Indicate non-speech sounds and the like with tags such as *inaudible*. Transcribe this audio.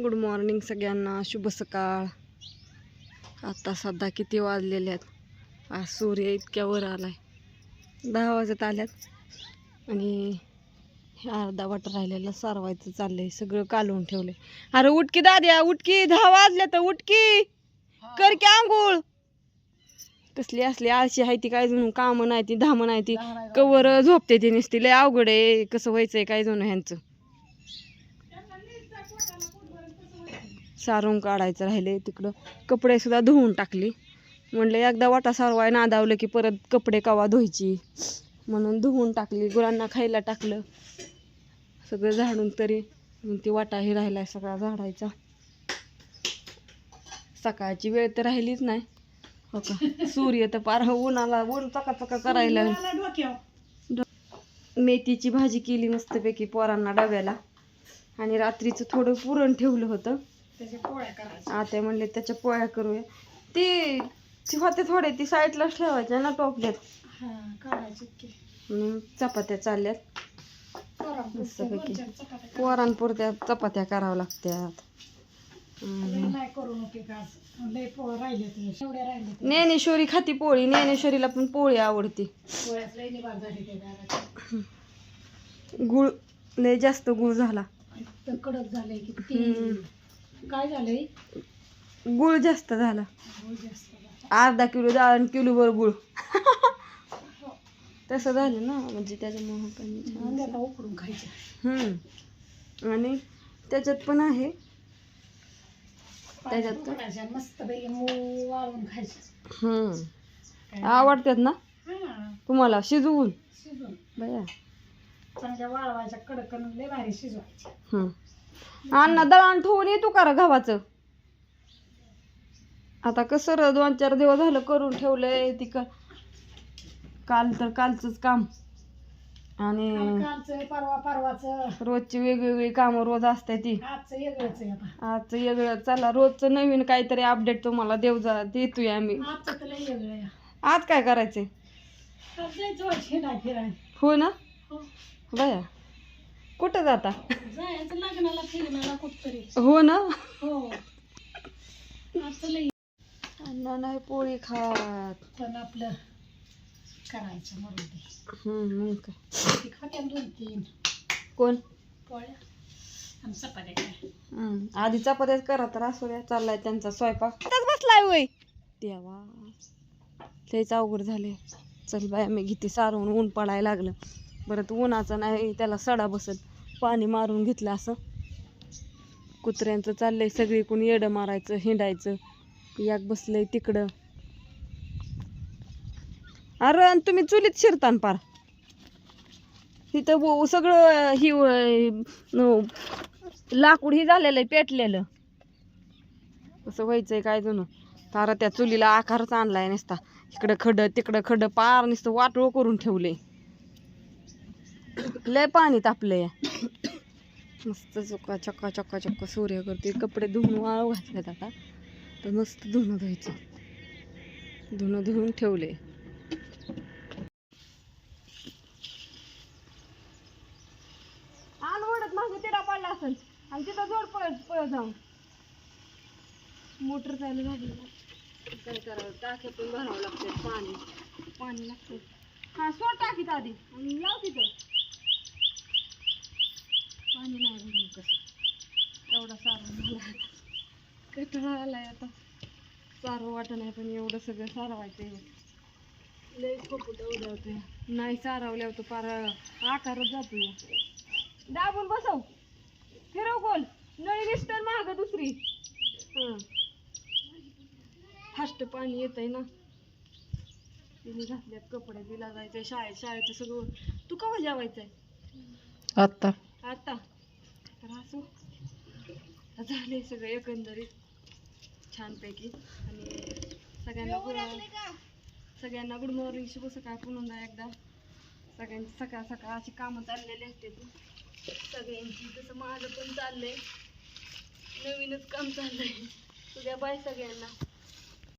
Good morning सगळ्यांना. शुभ सकाळ. आता सध्या किती वाजलेले आहेत? आज सूर्य इतक्या वर आलाय. दहा वाजत आल्यात. आणि अर्धा वाट राहिलेलं सारवायचं चाललंय. सगळं कालवून ठेवलंय. अरे उठकी दाद्या उठकी. दहा वाजल्या तर उठकी. कर की आंघोळ. कसली असली आळशी आहे ती काय जणू कामं नाही ती धामं नाही ती. कवर झोपते ती नुसती. लय अवघड आहे. कसं व्हायचंय काय जणू ह्यांचं? सारून काढायचं राहिले तिकडं कपडे सुद्धा धुवून टाकली. म्हणलं एकदा वाटा सारवाय नादावलं की परत कपडे कवा धुवायची? म्हणून धुवून टाकली गुरांना खायला टाकलं. सगळं झाडून तरी ती वाटाही राहिलाय सगळा झाडायचा. सकाळची वेळ तर राहिलीच नाही. हो का? सूर्य तर पार उन्हाला ऊन चका चका करायला. मेथीची भाजी केली मस्तपैकी पोरांना डब्याला. आणि रात्रीचं थोडं पुरण ठेवलं होतं. आता म्हणले त्याच्या पोळ्या करूया. ती ती होते थोडे ती साईडलाच ठेवायच्या ना टोपल्यात. चपात्या चालल्यात. मस्तपैकी पोरांपुरत्या चपात्या कराव्या लागत्यात. ज्ञानेश्वरी खाती पोळी ज्ञानेश्वरीला पण पोळी आवडते. गुळ लय जास्त गुळ झाला. कडक. किती काय झालंय? गुळ जास्त झाला. गुळ जास्त झाला. अर्धा किलो डाळ आणि किलोभर गुळ. *laughs* तसं झालं ना म्हणजे त्याच्यामुळे छान उकडून खायचं. हम्म. आणि त्याच्यात पण आहे. त्याच्यात का? उकडायचं मस्त पैकी मऊ वाळून खायचं. हम्म. आवडतात ना? हा. तुम्हाला? शिजवून? शिजून बया. चांगल्या वाळवायच्या लय भारी शिजवायच्या. हम्म. अण्णा दळण ठेवून येतो का गव्हाचं. आता कसं दोन चार दिवस झालं करून ठेवलंय ती का काल तर कालचंच काम. आणि कालचं परवा परवाचं. रोजची वेगवेगळी कामं रोज असते ती. आजचं वेगळं. चला रोजचं नवीन काहीतरी अपडेट तुम्हाला देव जा देतोय आम्ही. आज काय करायचंय? हो ना? हो. बया. कुठं जाता? जायचं लग्नाला फिरण्याला कुठतरी. हो ना? हो. अण्णा नाही पोळी खात. पण आपलं करायचं दे हम्म, मग काय? ती खात्या दोन तीन. कोण? पोळ्या. आणि चपात्या काय? हम्म, आधी चपात्याच करा तर असू द्या. चाललाय त्यांचा स्वयंपाक. बसलाय वय. देवा. लयच अवघड झाले चल बाय मी घेते सारवून ऊन पडायला लागलं. परत उन्हाचं नाही त्याला सडा बसत. पाणी मारून घेतलं असं. कुत्र्यांचं चाललंय सगळी कोणी येडं मारायचं हिंडायचं. याक बसलंय तिकडं. अरे आणि तुम्ही चुलीत शिरतान पार. तिथं सगळं ही लाकूड ही झालेलं आहे पेटलेलं. कसं व्हायचंय काय जुनं. तारा त्या चुलीला आकारच आणलाय नसता. इकडं खडं तिकडं खडं पार नुसतं वाटोळ करून ठेवलंय. लय पाणी तापलंय. मस्त चुका चक्का चक्का चक्का सूर्य करते कपडे धुवून वाळू घातलेत आता. तर मस्त धुणं धुवायचं. धुणं धुवून ठेवले ओढत मागं तिडा पडला असेल. आणि तिथं जोड पळत पळत जाऊन. मोटर चालू झाली. काय करावं? पण भरावं लागतं पाणी. पाणी लागतं हा सोड टाकीत आधी. आणि लाव तिथं पाणी नाही भरून कसं एवढा सारं मला कटाळा आलाय आता? सारं वाटत नाही पण एवढं सगळं सारवायचं लय खूप उडवते नाही सारवल्यावर तर पार आकारच जातो दाबून बसव. फिरव गोल. नळी निस्तर माग दुसरी. हं. फास्ट पाणी येत आहे ना. तिने घातल्यात कपडे दिला जायचंय शाळेत. शाळेचं सगळं. तू कवा जेवायचंय? आता आता तर असो. झाले सगळं एकंदरीत. छानपैकी. आणि सगळ्यांना गुड सगळ्यांना गुड मॉर्निंग शुभ सकाळ पुन्हा एकदा. सगळ्यांची सकाळ सकाळ अशी कामं चाललेली असते सगळ्यांची तसं माझं पण चाललंय. नवीनच काम चाललंय. उद्या बाय सगळ्यांना.